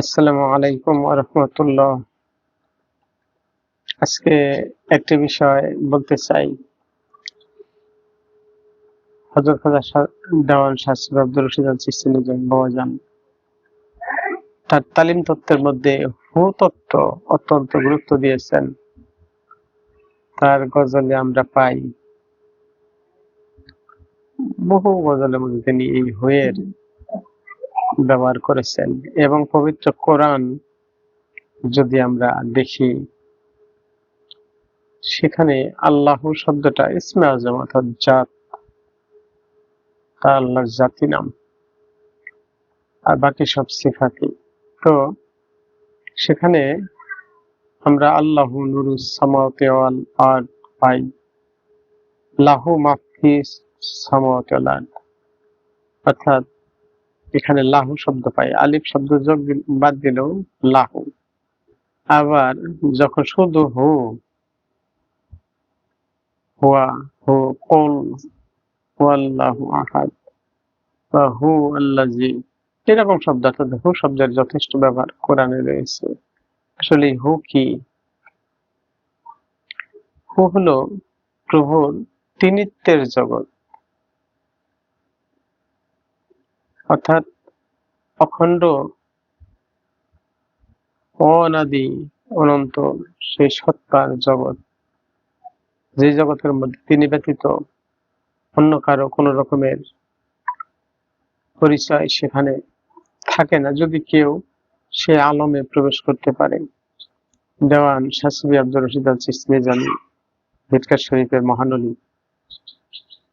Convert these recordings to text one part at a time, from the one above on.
আসসালামু আলাইকুম আজকে একটি বিষয় বলতে চাই। হজরত খাজা দেওয়ান আব্দুল চিস্তি বাবাজান তার তালিম তত্ত্বের মধ্যে হু তত্ত্ব অত্যন্ত গুরুত্ব দিয়েছেন। তার গজলে আমরা পাই, বহু গজলের মধ্যে তিনি এই হুয়ের ব্যবহার করেছেন এবং পবিত্র কোরআন যদি আমরা দেখি, সেখানে আল্লাহ শব্দটা ইসমে আজম অর্থাৎ জাত, তা আল্লাহর জাতি নাম। আর বাকি সব সিফাতি। তো সেখানে আমরা আল্লাহ নুরুস সামাওয়াতি ওয়াল আরদ পাই। লাহু মাফি সামাওয়াতি ওয়াল আরদ। অর্থাৎ এখানে লাহু শব্দ পাই আলিফ শব্দ যোগ বাদ দিলেও লাহু। আবার যখন শুধু হু হুয়া হু, কুল হুয়াল্লাহু আহাদ, বা হু, আল্লাজি, এরকম শব্দ, অর্থাৎ হু শব্দের যথেষ্ট ব্যবহার কোরআনে রয়েছে। আসলে হু কি? হু হলো প্রভুর তিনিত্বের জগৎ। অর্থাৎ অখণ্ড অনাদি অনন্ত সেই সত্তার জগৎ। যে জগতের মধ্যে তিনি ব্যতীত অন্য কারও কোনো রকমের পরিচয় সেখানে থাকে না। যদি কেউ সে আলমে প্রবেশ করতে পারে। দেওয়ান শাসবি আব্দুর রশিদ আল চিসমি জানি ভিটকার শরীফের মহানলী।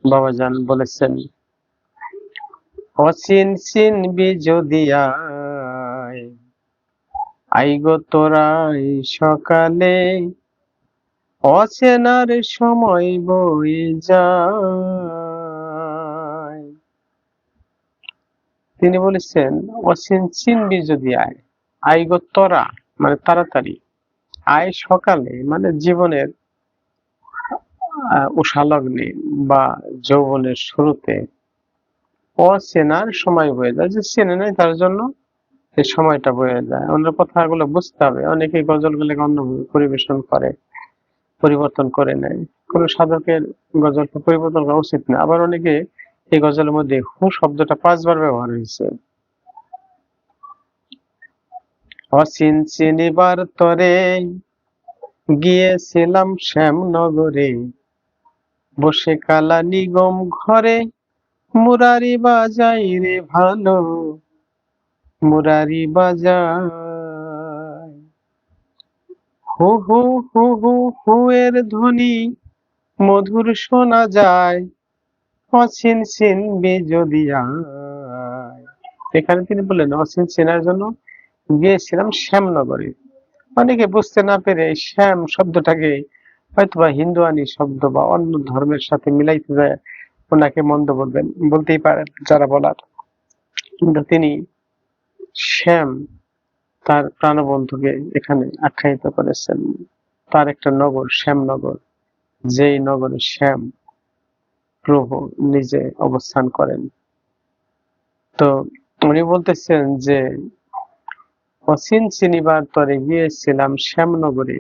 বাবাজান বলেছেন অচিন চিনবি যদি আইগো তোরাই সকালে অচেনার সময় বয়ে যায়। তিনি বলেছেন, অচিন চিনবি যদি আয়। আইগো তোরা মানে তাড়াতাড়ি। আয় সকালে মানে জীবনের উষালগ্নে বা যৌবনের শুরুতে। অচেনার সময় বয়ে যায়, যে চেনে নাই তার জন্য এই সময়টা বয়ে যায়। অন্য কথাগুলো বুঝতে হবে। অনেকে গজল গজলগুলোকে অন্যভাবে পরিবেশন করে, পরিবর্তন করে নেয়। কোনো সাধকের গজলটা পরিবর্তন করা উচিত না। আবার অনেকে এই গজলের মধ্যে হু শব্দটা পাঁচবার ব্যবহার হয়েছে। অচিন চিনিবার তরে গিয়েছিলাম শ্যামনগরে। বসে কালা নিগম ঘরে মুরারি বাজাই রে ভালো, মুরারি বাজাই। হু হু হু হু হু এর ধ্বনি মধুর শোনা যায়, অচিন চিনবি যদি আয়। এখানে তিনি বললেন, অচিন চেনার জন্য গিয়েছিলাম শ্যামনগরে। অনেকে বুঝতে না পেরে শ্যাম শব্দটাকে হয়তোবা হিন্দুয়ানি শব্দ বা অন্য ধর্মের সাথে মিলাইতে যায়। ওনাকে মন্দ বলবেন, বলতেই পারেন যারা বলার। কিন্তু তিনি শ্যাম, তার প্রাণবন্ধুকে এখানে আখ্যায়িত করেছেন। তার একটা নগর শ্যামনগর যেই নগরে শ্যাম প্রভু নিজে অবস্থান করেন। তো উনি বলতেছেন যে অসীন চিনিবার তরে গিয়েছিলাম শ্যামনগরে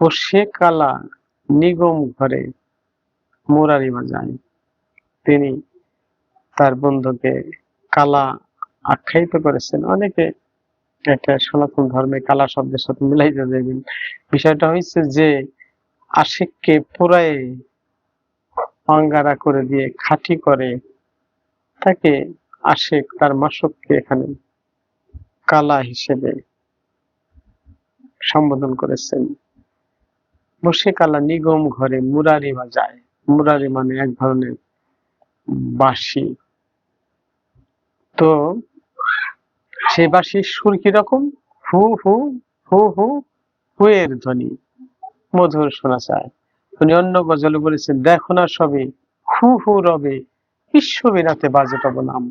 বসে কালা নিগম ঘরে মুরারি বাজায় তিনি তার বন্ধুকে কালা আখ্যায়িত করেছেন। অনেকে এটা সনাতন ধর্মে কালা শব্দের সাথে মিলাইতে দেবেন বিষয়টা হয়েছে যে আশিককে পুরাই অঙ্গারা করে দিয়ে খাঁটি করে তাকে আশেক তার মাসককে এখানে কালা হিসেবে সম্বোধন করেছেন। বসে কালা নিগম ঘরে মুরারি বাজায়। মুরারি মানে এক ধরনের বাঁশি। তো সেই বাঁশির সুর কীরকম? হু হু হু হু, হুয়ের ধ্বনি। মধুর শোনা যায়। উনি অন্য গজলে বলেছেন, দেখো না সবে, হু হু, রবে, বিশ্ববিনাতে বাজে তব নাম।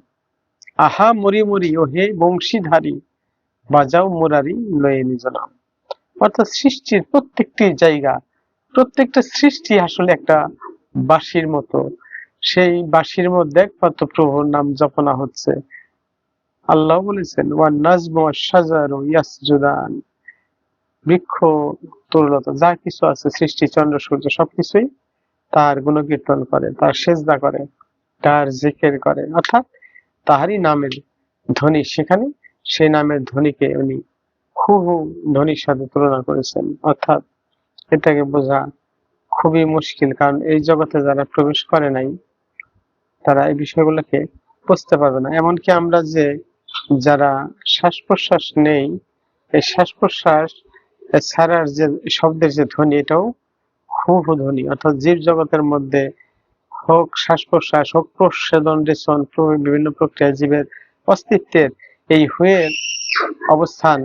আহা, মরি মরি ও হে বংশীধারী, বাজাও মুরারি লয়ে নিজ নাম। অর্থাৎ সৃষ্টির প্রত্যেকটি জায়গা, প্রত্যেকটা সৃষ্টি আসলে একটা বাঁশির মতো। সেই বাঁশির মধ্যে একমাত্র প্রভুর নাম জপনা হচ্ছে। আল্লাহ বলেছেন, ওয়ান নাজমু সাজারু ইয়াসজুদান। বৃক্ষ, তরুলতা, যা কিছু আছে, সৃষ্টি, চন্দ্র, সূর্য, সবকিছুই তার গুণকীর্তন করে, তার সেজদা করে, তার জিকের করে। অর্থাৎ তাহারই নামের ধ্বনি সেখানে, সেই নামের ধ্বনিকে উনি হুহু ধ্বনির সাথে তুলনা করেছেন। অর্থাৎ এটাকে বোঝা খুবই মুশকিল, কারণ এই জগতে যারা প্রবেশ করে নাই, তারা এই বিষয়গুলোকে বুঝতে পারবে না। এমনকি আমরা যে যারা শ্বাস প্রশ্বাস নেই, এই শ্বাস প্রশ্বাস ছাড়ার যে শব্দের যে ধ্বনি, এটাও হু ধ্বনি। অর্থাৎ জীব জগতের মধ্যে হোক শ্বাস প্রশ্বাস হোক প্রচ্ছেদন, রেচন বিভিন্ন প্রক্রিয়া জীবের অস্তিত্বের এই হুয়ের অবস্থান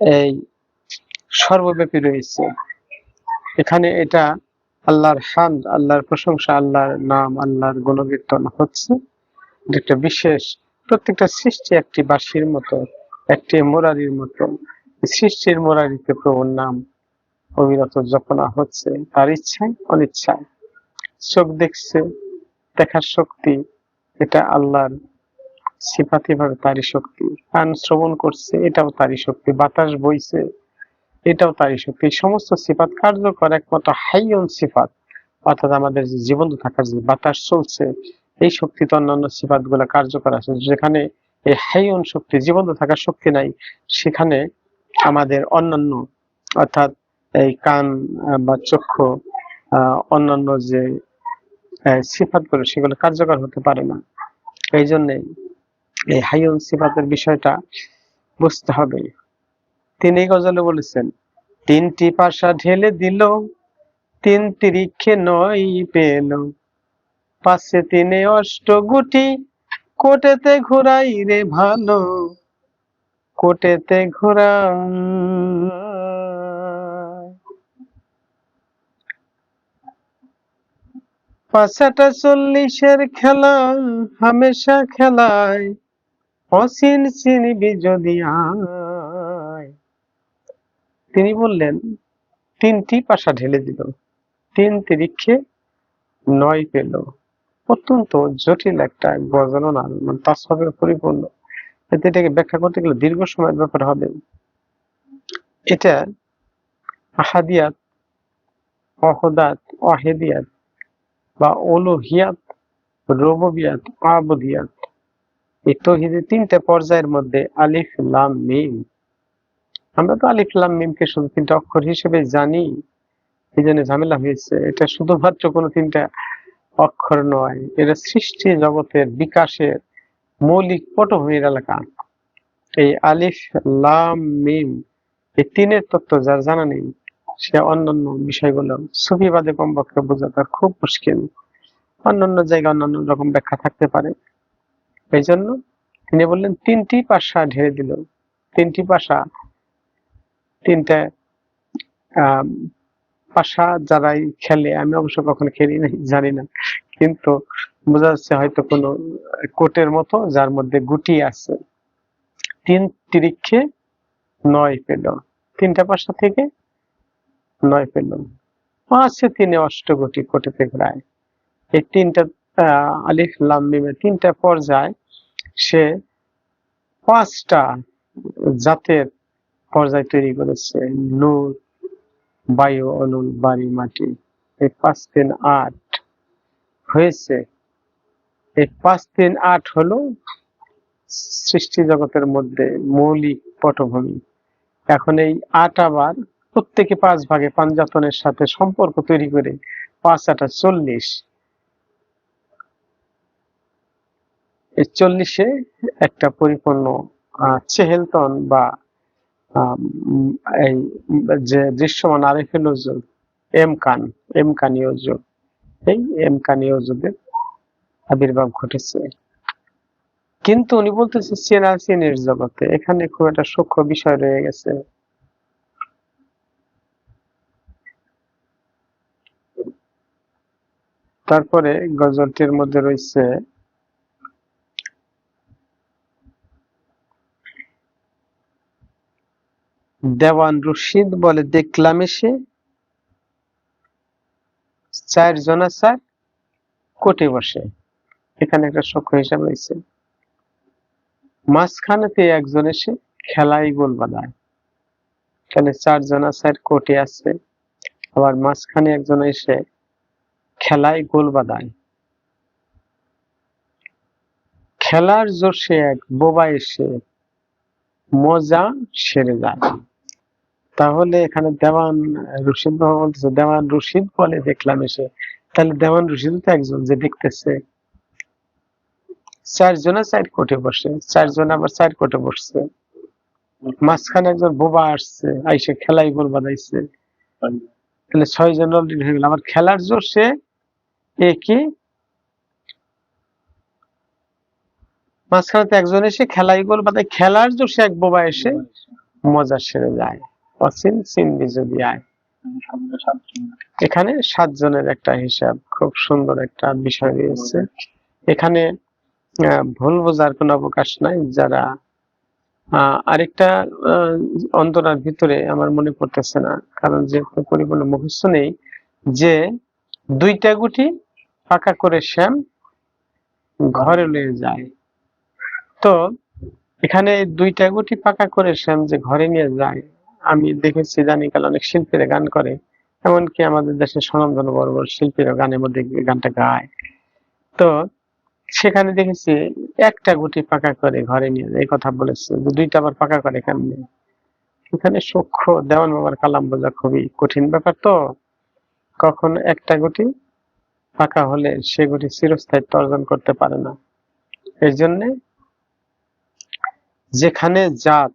এই সর্বব্যাপী রয়েছে। এখানে এটা আল্লাহর শান, আল্লাহর প্রশংসা, আল্লাহর নাম, আল্লাহর গুণকীর্তন হচ্ছে একটা বিশেষ, প্রত্যেকটা সৃষ্টি একটি বাঁশির মতো, একটি মোরারির মতো। সৃষ্টির মোরারিতে প্রভুর নাম অবিরত জপনা হচ্ছে, তার ইচ্ছায় অনিচ্ছায়। চোখ দেখছে, দেখার শক্তি, এটা আল্লাহর সিফাতি ভাবে তারই শক্তি। কান শ্রবণ করছে, এটাও তারই শক্তি। বাতাস বইছে এটাও তারই শক্তি সমস্ত সিফাত কার্যকর একমাত্র হাইয়ন সিফাত, অর্থাৎ আমাদের যে জীবন্ত থাকার যে বাতাস চলছে, এই শক্তি তো অন্যান্য সিফাতগুলা কার্যকর আছে। যেখানে এই হাইয়ন শক্তি, জীবন্ত থাকার শক্তি নাই, সেখানে আমাদের অন্যান্য, অর্থাৎ এই কান বা চক্ষু অন্যান্য যে সিফাতগুলো সেগুলো কার্যকর হতে পারে না। এই জন্যে এই হাইয়ন সিফাতের বিষয়টা বুঝতে হবে। তিনি গজলে বলেছেন, তিনটি পাশা ঢেলে দিল তিন তিরিক্ষে নয় পেল। পাশে তিনে অষ্ট গুটি, কোটেতে ঘোরাই রে ভালো। কোটেতে ঘোরা পাশাটা চল্লিশের খেলা, হামেশা খেলায়। অসীন চিনিবি যদি আয় তিনি বললেন, তিনটি পাশা ঢেলে দিল। তিন তিরিক্ষে নয় পেল। অত্যন্ত জটিল একটা গজলনা মানে তাসবের পরিপূর্ণ। এটাকে ব্যাখ্যা করতে গেলে দীর্ঘ সময়ের ব্যাপার হবে। এটা আহাদিয়াত, অহদাত, অহেদিয়াত বা ওলুহিয়াত, রববিয়াত, আবদিয়াত। এই তৌহিদের তিনটা পর্যায়ের মধ্যে আলিফ, লাম, মিম আমরা তো আলিফ লাম মিমকে শুধু তিনটা অক্ষর হিসেবে জানি। এই জন্য ঝামেলা হয়েছে। এটা শুধুমাত্র কোনো তিনটা অক্ষর নয়, এটা সৃষ্টি জগতের বিকাশের মৌলিক পটভূমির এলাকা। এই আলিফ লাম মিম, এই তিনের তত্ত্ব যার জানা নেই, সে অন্যান্য বিষয়গুলো সুফিবাদে কমপক্ষে বোঝা তার খুব মুশকিল। অন্যান্য জায়গায় অন্যান্য রকম ব্যাখ্যা থাকতে পারে। এই জন্য তিনি বললেন, তিনটি পাশা ঢেলে দিল। তিনটি পাশা তিনটা পাশা যারাই খেলে, আমি অবশ্য কখনো খেলি নাই, জানি না। কিন্তু বোঝা যাচ্ছে হয়তো কোনো কোটের মতো যার মধ্যে গুটি আছে। তিন তিরিক্ষে নয় পেল। তিনটা পাশা থেকে নয় পেল। পাঁচে তিনে অষ্টগোটি কোটিতে ঘোরায় এই তিনটা আলিফ, লাম মিমের তিনটা পর্যায় সে পাঁচটা জাতের পর্যায় তৈরি করেছে। নূর, বায়ু অনুল বাড়ি মাটি। এই পাঁচ তিন আট হয়েছে। এই পাঁচ তিন আট হলো সৃষ্টি জগতের মধ্যে মৌলিক পটভূমি। এখন এই আট আবার প্রত্যেকে পাঁচ ভাগে পাঞ্জাতনের সাথে সম্পর্ক তৈরি করে পাঁচ আটা চল্লিশ। এই চল্লিশে একটা পরিপূর্ণ চেহেলতন বা এই, যে দৃশ্যমান আরেফে নজর এমকান এমকানীয় যোগ এই যোগের আবির্ভাব ঘটেছে। কিন্তু উনি বলতেছে চেনা চেনের জগতে এখানে খুব একটা সূক্ষ্ম বিষয় রয়ে গেছে। তারপরে গজলটির মধ্যে রয়েছে দেওয়ান রশিদ বলে, দেখলাম এসে চার জনা চার কোটে বসে। এখানে একটা সূক্ষ্ম হিসাব রয়েছে। মাঝখানেতে একজন এসে খেলাই গোল বাঁধায় তাহলে চারজন আছে কোটে আছে। আবার মাঝখানে একজন এসে খেলায় গোল বাঁধায় খেলার জোশে এক বোবা এসে মজা সেরে যায়। তাহলে এখানে দেওয়ান রশিদ বলতেছে, দেওয়ান রশিদ বলে, দেখলাম এসে। তাহলে দেওয়ান রশিদ তো একজন যে দেখতেছে। চারজনে চার কোটে বসে, চারজন আবার চার কোটে বসছে। মাঝখানে একজন বোবা আসছে, আইসে খেলাই গোল বাঁধাইছে তাহলে ছয় জন অলরেডি হয়ে গেল। আবার খেলার জোশে এ কি? মাঝখানে একজন এসে খেলাই গোল বাঁধায় খেলার জোশে এক বোবা এসে মজা সেরে যায়। অচিন চিনবি যদি আয়। এখানে সাতজনের একটা হিসাব, খুব সুন্দর একটা বিষয় রয়েছে। এখানে ভুল বোঝার কোনো অবকাশ নাই। যারা আরেকটা অন্তরার ভিতরে আমার মনে পড়তেছে না, কারণ যে পরিপূর্ণ মুখস্থ নেই, যে দুইটা গুটি পাকা করে শ্যাম ঘরে নিয়ে যায়। তো, এখানে দুইটা গুটি পাকা করে শ্যাম যে ঘরে নিয়ে যায় আমি দেখেছি জানি কাল অনেক শিল্পীরা গান করে। এমনকি আমাদের দেশের স্বনামধন্য বড় বড় শিল্পীরা গানের মধ্যে গানটা গায়। তো সেখানে দেখেছি একটা গুটি পাকা করে ঘরে নিয়ে এই কথা বলেছে যে দুইটা আবার পাকা করে কেমনে? এখানে সূক্ষ্ম দেওয়ান বাবার কালাম বোঝা খুবই কঠিন ব্যাপার তো। কখন একটা গুটি পাকা হলে সে গুটি চিরস্থায়িত্ব অর্জন করতে পারে না। এই জন্যে যেখানে জাত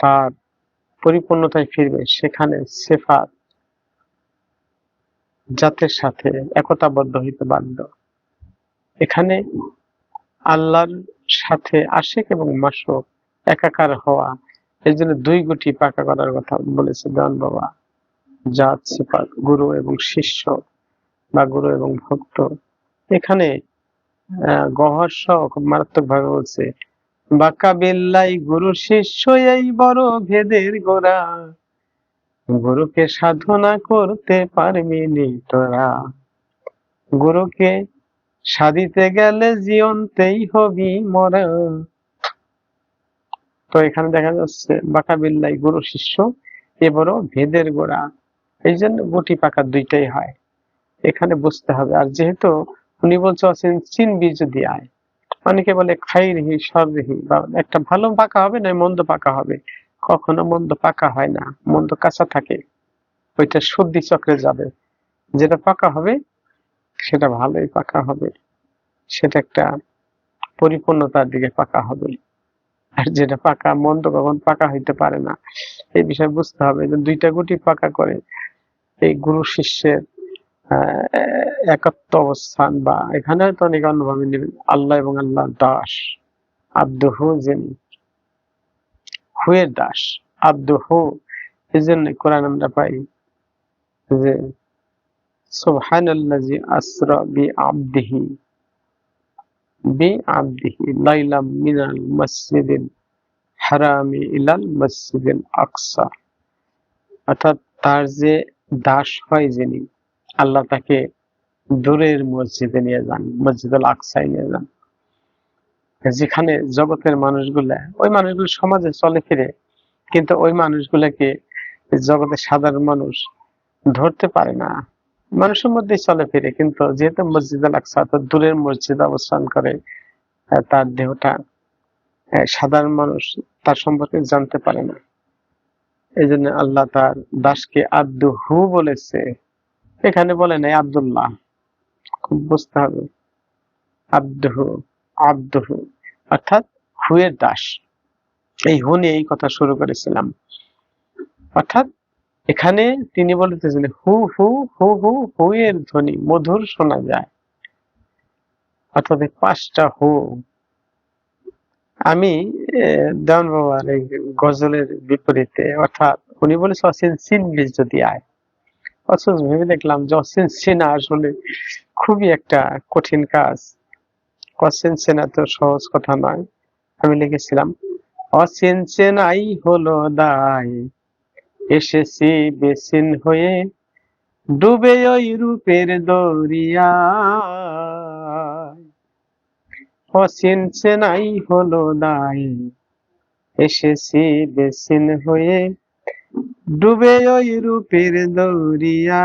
তার পরিপূর্ণতায় ফিরবে সেখানে সেফাত জাতের সাথে একতাবদ্ধ হইতে বাধ্য। এখানে আল্লাহর সাথে আশেক এবং মাসক একাকার হওয়া এই জন্য দুই গুটি পাকা করার কথা বলেছে দেওয়ান বাবা। জাত সিফাত গুরু এবং শিষ্য বা গুরু এবং ভক্ত। এখানে আহ, গহর খুব মারাত্মক ভাবে বলছে বাঁকা বেল্লাই গুরু শিষ্য এই বড় ভেদের গোড়া। গুরুকে সাধনা করতে পারবি নি তোরা। গুরুকে সাধিতে গেলে জীবনতেই হবি মরা। তো এখানে দেখা যাচ্ছে বাঁকা বিল্লাই গুরু শিষ্য এ বড় ভেদের গোড়া। এই জন্য গুটি পাকা দুইটাই হয়। এখানে বুঝতে হবে। আর যেহেতু উনি বলছে আছেন চিনবি যদি আয়। অনেকে বলে, খাইরহি সরহি বা একটা ভালো পাকা হবে না মন্দ পাকা হবে? কখনো মন্দ পাকা হয় না, মন্দ কাঁচা থাকে। ওইটা সর্দি চক্রে যাবে। যেটা পাকা হবে, সেটা ভালোই পাকা হবে। সেটা একটা পরিপূর্ণতার দিকে পাকা হবে। আর যেটা পাকা, মন্দ কখন পাকা হইতে পারে না। এই বিষয়ে বুঝতে হবে যে দুইটা গুটি পাকা করে এই গুরু শিষ্যের আহ, একত্ব অবস্থান বা এখানে হয়তো অনেক অন্যভাবে নেবেন আল্লাহ এবং আল্লাহ দাস আব্দুহু যিনি হুয়ের দাস আব্দুহু এই জন্য কোরআন আমরা পাই যে সুবহানাল্লাজি আসরা বি আবদিহি বি আবদিহি লাইলাম মিনাল মসজিদিল হারামি ইলাল মসজিদিল আকসা। অর্থাৎ তার যে দাস হয় যিনি আল্লাহ তাকে দূরের মসজিদে নিয়ে যান, মসজিদুল আকসায় নিয়ে যান। যেখানে জগতের মানুষগুলা, ওই মানুষগুলো সমাজে চলে ফিরে, কিন্তু ওই মানুষগুলাকে জগতের সাধারণ মানুষ ধরতে পারে না। মানুষের মধ্যে চলে ফিরে, কিন্তু যেহেতু মসজিদ আল আকসা তো দূরের মসজিদ অবস্থান করে তার দেহটা সাধারণ মানুষ তার সম্পর্কে জানতে পারে না। এই জন্য আল্লাহ তার দাসকে আব্দু হু বলেছে। এখানে বলে নাই আব্দুল্লাহ। খুব বুঝতে হবে। আব্দুহু আব্দুহু। অর্থাৎ হুয়ের দাস। এই হু নিয়ে এই কথা শুরু করেছিলাম। অর্থাৎ এখানে তিনি বলতেছেন হু হু হু হু হু এর ধ্বনি, মধুর শোনা যায়। অর্থাৎ পাঁচটা হু। আমি দেওয়ান বাবার এই গজলের বিপরীতে, অর্থাৎ উনি বলেছে অসিন চিনবি যদি আয়। অথচ ভেবে দেখলাম যে অসিন চেনা আসলে খুবই একটা কঠিন কাজ। অসিন চেনা তো সহজ কথা নয়, আমি লিখেছিলাম। অসিন চেনাই হলো দায়, এসেছি বেসিন হয়ে ডুবে ওই রূপের দরিয়া অচিন চেনাই হলো দায়, এসেছি বেসিন হয়ে ডুবে ওই রূপের দরিয়া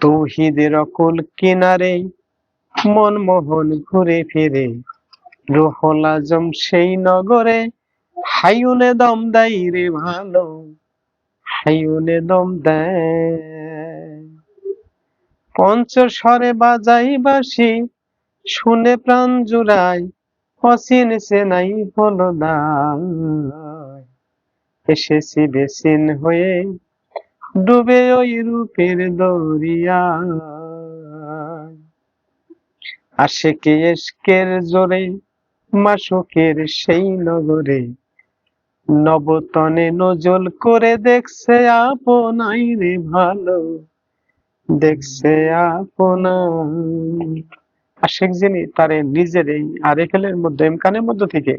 তৌহিদের অকুল কিনারে মনমোহন ঘুরে ফিরে। রুহুল আজম সেই নগরে, হাইউনে দম দেয় রে ভালো, হাইউনে দম দেয়। পঞ্চস্বরে বাজাই বাসি শুনে প্রাণ জুড়াই অসিন সে নাই হলো এসেছি বেসিন হয়ে ডুবে ওই রূপের দরিয়া আশেকে এসকের জোরে, মাসুকের সেই নগরে, নবতনে নজল করে দেখছে আপনাই রে ভালো, দেখছে আপনার আশেক যিনি তার নিজের এই আরেফেলের মধ্যে, এমকানের মধ্য থেকে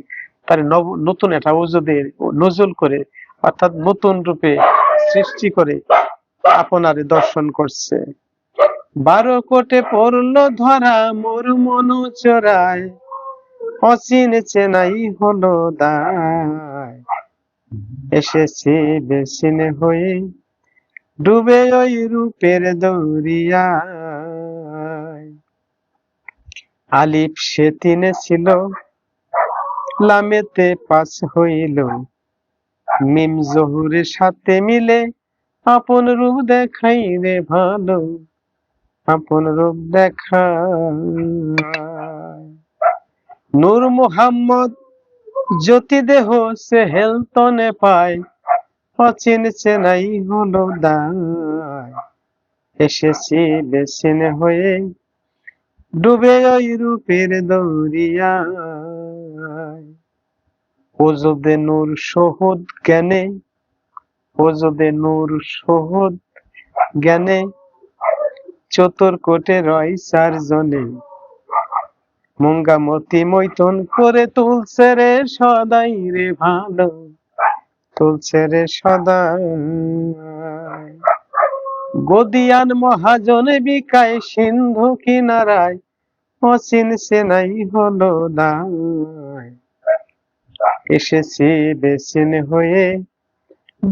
তার নতুন একটা ওজুদের নজল করে, অর্থাৎ নতুন রূপে সৃষ্টি করে আপনারে দর্শন করছে। বারো কোটে পড়ল ধরা মোর মন চোরায় অচিন চেনাই হলো দায়। এসেছি বেসিনে হয়ে, ডুবে ওই রূপের দৌড়িয়ায় আলিফ সে তিনে ছিল লামেতে পাস হইল। মিম জহুরের সাথে মিলে আপন রূপ দেখাই রে ভালো। আপন রূপ দেখা নূর মোহাম্মদ জ্যোতি দেহ সে হেলতনে পায়, অচিন চেনাই হলো দায়। এসেছি বেসিনে হয়ে ডুবে ওই রূপের দৌড়িয়া ওজদে নূর সহুদ জ্ঞানে, ওজদে নূর সহুদ জ্ঞানে, চতুর কোটে রয় চার জনে। মঙ্গামতি মৈতন করে তুলছে রে সদাই রে ভালো, তুলছে রে সদাই। গদিয়ান মহাজনে বিকায় সিন্ধু কিনারায়, অচিন সেনাই হলো দায়। এসেছি বেসিন হয়ে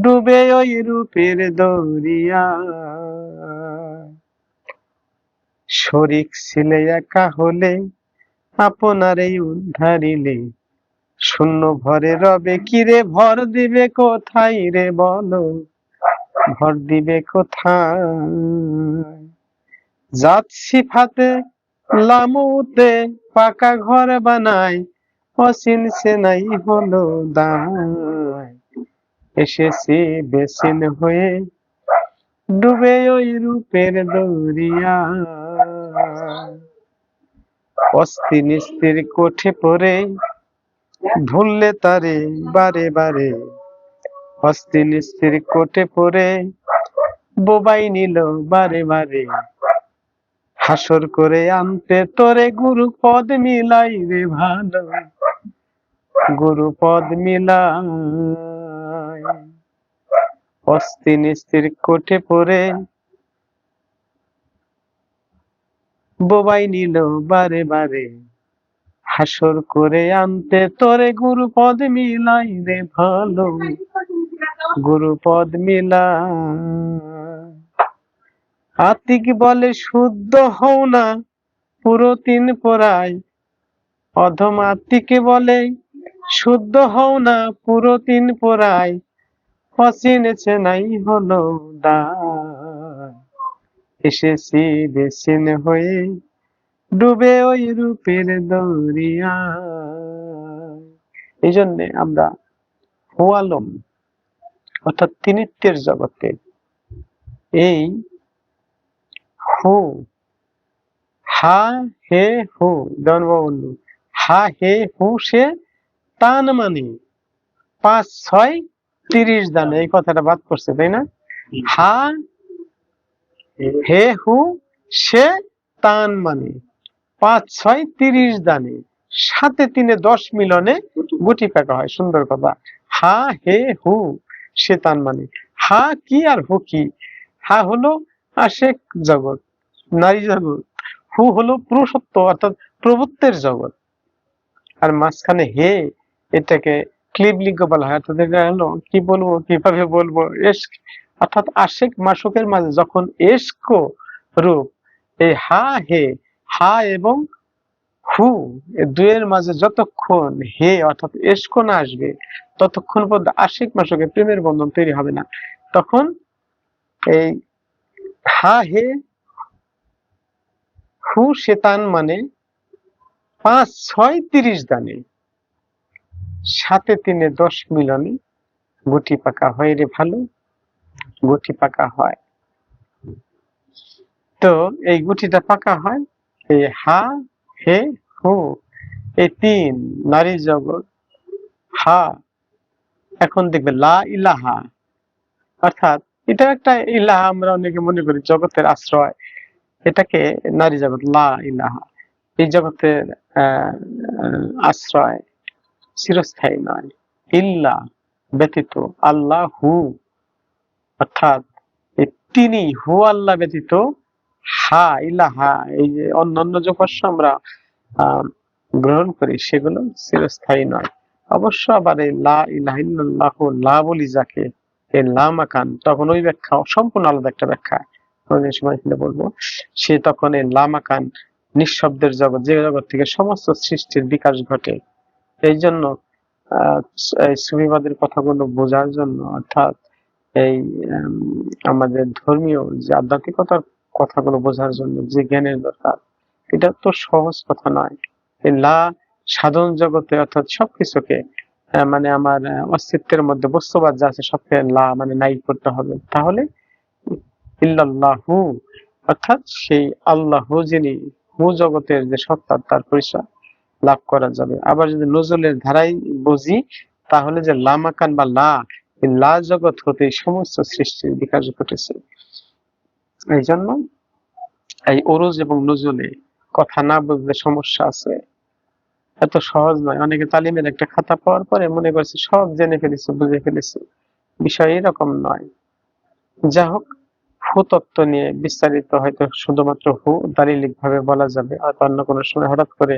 ডুবে ওই রূপের দরিয়া। শরিক ছিলে একা হলে আপনার এই উদ্ধারিলে শূন্য ভরে রবে কিরে ভর দিবে কোথায় রে বলো? ভর দিবে কোথায়? যাচ্ছি ফাতে লামুতে, পাকা ঘর বানাই অসিন সে নাই হলো দায়। এসেছি বেসিন হয়ে, ডুবে ওই রূপের দরিয়া। অস্থি নিস্তির কোঠে পড়ে ভুললে তারে বারে বারে অস্থি নিস্তির কোটে পড়ে বোবাই নিল বারে বারে। হাসর করে আনতে তোরে গুরু পদ মিলাই রে ভালো। গুরু পদ মিলাই। অস্থি নিস্তির কোটে পড়ে বোবাই নিল বারে বারে। হাসর করে আনতে তোরে গুরু পদ মিলাই রে ভালো। গুরু পদ মিলাই আতিক বলে, শুদ্ধ হও না, পুরো তিন পরায় অধম আত্মিকে বলে, শুদ্ধ হও না, পুরো তিন পরায় অচিনেছে নাই হলো দায় এসেছি বেসিন হয়ে ডুবে ওই রূপের দরিয়া এই জন্যে আমরা হুয়ালম অর্থাৎ তিনিত্বের জগতে। এই হু, হা, হে, হু দনবাবু হা, হে, হু, সে, তান মানে পাঁচ, ছয়, তিরিশ দানে। এই কথাটা বাদ করছে তাই না? হা, হে, হু, সে টান মানে পাঁচ, ছয়, তিরিশ দানে। সাথে তিনে দশ মিলনে গুটি পাকা হয়, সুন্দর কথা। হা, হে, হু সে তান মানে। হা কি আর হু কি? হা হলো আশেক জগৎ, নারী জগৎ। হু হলো পুরুষত্ব, অর্থাৎ প্রভুত্বের জগৎ। আর মাঝখানে হে, এটাকে ক্লিবলিঙ্গ বলা হয়। অর্থাৎ হলো, কি বলব, কীভাবে বলব? এস্ক অর্থাৎ আশেক মাসুকের মাঝে যখন এস্ক রূপ, এই হা হে, হা এবং হু দুয়ের মাঝে যতক্ষণ হে অর্থাৎ এস্ক না আসবে, ততক্ষণ পর্যন্ত আশিক মাসুকের প্রেমের বন্ধন তৈরি হবে না। তখন এই হা, হে, হু, শেতান মানে পাঁচ, ছয়, তিরিশ দানে সাতে তিনে দশ মিলনে গুটি পাকা হয় রে ভালো, গুটি পাকা হয়। তো এই গুটিটা পাকা হয়, এই হা হে হু এই তিন নারী জগৎ, হা, এখন দেখবে লা ইলাহা। অর্থাৎ এটা একটা ইলাহা আমরা অনেকে মনে করি জগতের আশ্রয়। এটাকে নারী জগৎ লা ইলাহা। এই জগতের আশ্রয় চিরস্থায়ী নয়। ইল্লা ব্যতীত আল্লাহ। হু অর্থাৎ তিনি হু আল্লাহ ব্যতীত হা ইলাহা এই যে অন্যান্য যে উপাস্য আমরা গ্রহণ করি, সেগুলো চিরস্থায়ী নয়। অবশ্য আবার এই লা ইলাহা ইল্লাল্লাহ, লা বলি যাকে, এই লা মাকান, তখন ওই ব্যাখ্যা সম্পূর্ণ আলাদা একটা ব্যাখ্যা। সময় বলব, সে তখন এই লা মাকান, নিঃশব্দের জগৎ, যে জগৎ থেকে সমস্ত সৃষ্টির বিকাশ ঘটে। এই জন্য সুফিবাদের কথাগুলো বোঝার জন্য, অর্থাৎ এই আমাদের ধর্মীয় যে আধ্যাত্মিকতার কথাগুলো বোঝার জন্য, যে জ্ঞানের দরকার। এটা তো সহজ কথা নয়। লা, সাধন জগতে অর্থাৎ সবকিছুকে মানে আমার অস্তিত্বের মধ্যে বস্তুবাদ যা আছে সবকে লা মানে নাই করতে হবে। তাহলে, ইল্লাল্লাহু, অর্থাৎ সেই আল্লাহ যিনি, হু জগতের যে সত্তা, তার পরিচয় লাভ করা যাবে। আবার যদি নজরুলের ধারাই বুঝি, তাহলে যে লামাকান বা লা লা জগৎ হতে সমস্ত সৃষ্টির বিকাশ ঘটেছে। এই জন্য এই ওরুজ এবং নজরুলে কথা না বুঝলে সমস্যা আছে। এত সহজ নয়। অনেকে তালিমের একটা খাতা পাওয়ার পরে মনে করছে, সব জেনে ফেলেছে, বুঝে ফেলেছে। বিষয় এরকম নয়। যা হোক, হু তত্ত্ব নিয়ে বিস্তারিত হয়তো শুধুমাত্র হু দালিলিক ভাবে বলা যাবে। হয়তো অন্য কোনো সময় হঠাৎ করে